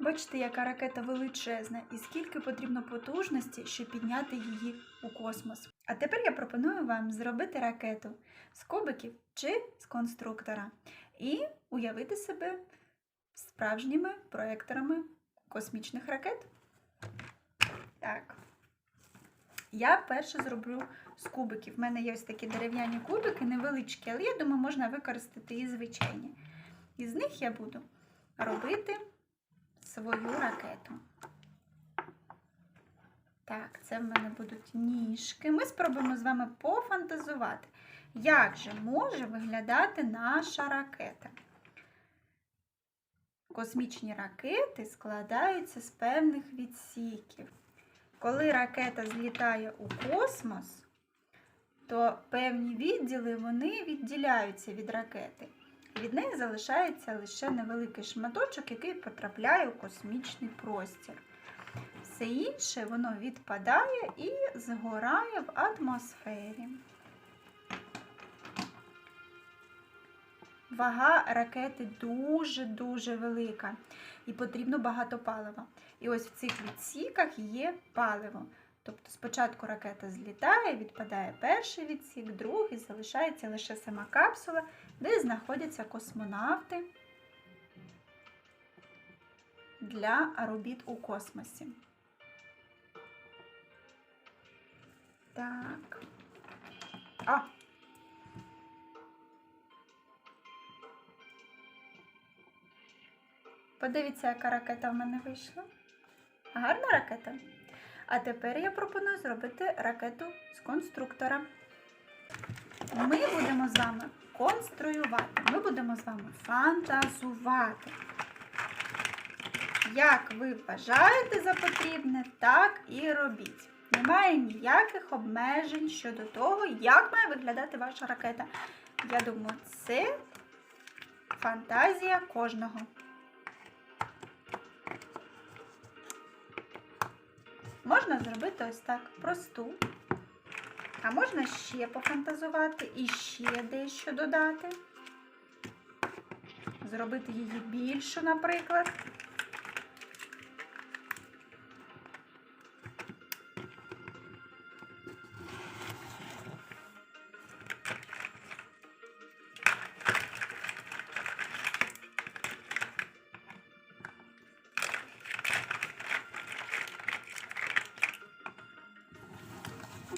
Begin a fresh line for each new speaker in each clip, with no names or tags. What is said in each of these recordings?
Бачите, яка ракета величезна, і скільки потрібно потужності, щоб підняти її у космос. А тепер я пропоную вам зробити ракету з кубиків чи з конструктора і уявити себе справжніми проекторами космічних ракет. Так. Я перше зроблю з кубиків. У мене є ось такі дерев'яні кубики, невеличкі, але я думаю, можна використати і звичайні. Із них я буду робити свою ракету. Так, це в мене будуть ніжки. Ми спробуємо з вами пофантазувати, як же може виглядати наша ракета. Космічні ракети складаються з певних відсіків. Коли ракета злітає у космос, то певні відділи вони відділяються від ракети. Від неї залишається лише невеликий шматочок, який потрапляє у космічний простір. Все інше воно відпадає і згорає в атмосфері. Вага ракети дуже-дуже велика і потрібно багато палива. І ось в цих відсіках є паливо. Тобто спочатку ракета злітає, відпадає перший відсік, другий, залишається лише сама капсула, де знаходяться космонавти для робіт у космосі. Так. А! Подивіться, яка ракета в мене вийшла. Гарна ракета. А тепер я пропоную зробити ракету з конструктора. Ми будемо з вами конструювати, ми будемо з вами фантазувати. Як ви вважаєте за потрібне, так і робіть. Немає ніяких обмежень щодо того, як має виглядати ваша ракета. Я думаю, це фантазія кожного. Можна зробити ось так просту. А можна ще пофантазувати і ще дещо додати. Зробити її більшу, наприклад.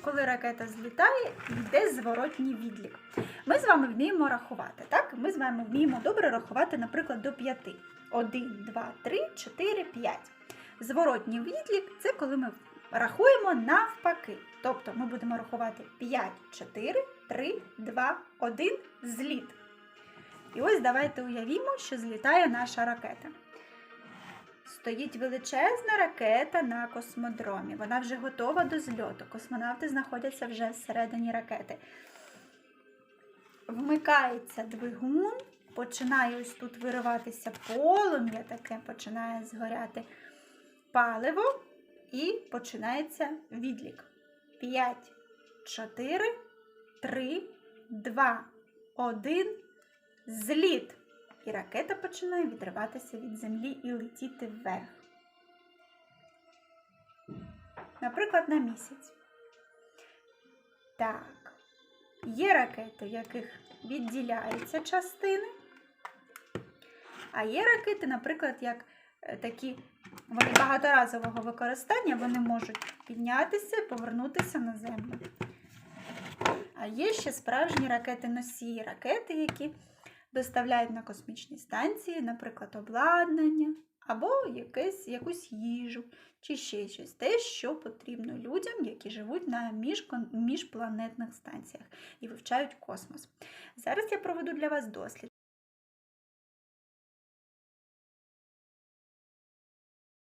Коли ракета злітає, йде зворотній відлік. Ми з вами вміємо рахувати. Так? Ми з вами вміємо добре рахувати, наприклад, до 5. 1, 2, 3, 4, 5. Зворотній відлік це коли ми рахуємо навпаки. Тобто ми будемо рахувати 5, 4, 3, 2, 1, зліт. І ось давайте уявімо, що злітає наша ракета. Стоїть величезна ракета на космодромі. Вона вже готова до зльоту. Космонавти знаходяться вже всередині ракети. Вмикається двигун, починає ось тут вириватися полум'я, таке починає згоряти паливо, і починається відлік. 5, 4, 3, 2, 1, зліт. І ракета починає відриватися від землі і летіти вверх. Наприклад, на місяць. Так. Є ракети, в яких відділяються частини. А є ракети, наприклад, як е, такі вони багаторазового використання, вони можуть піднятися і повернутися на землю. А є ще справжні ракети-носії, ракети, які доставляють на космічні станції, наприклад, обладнання або якесь, якусь їжу, чи ще щось. Те, що потрібно людям, які живуть на міжпланетних станціях і вивчають космос. Зараз я проведу для вас дослід.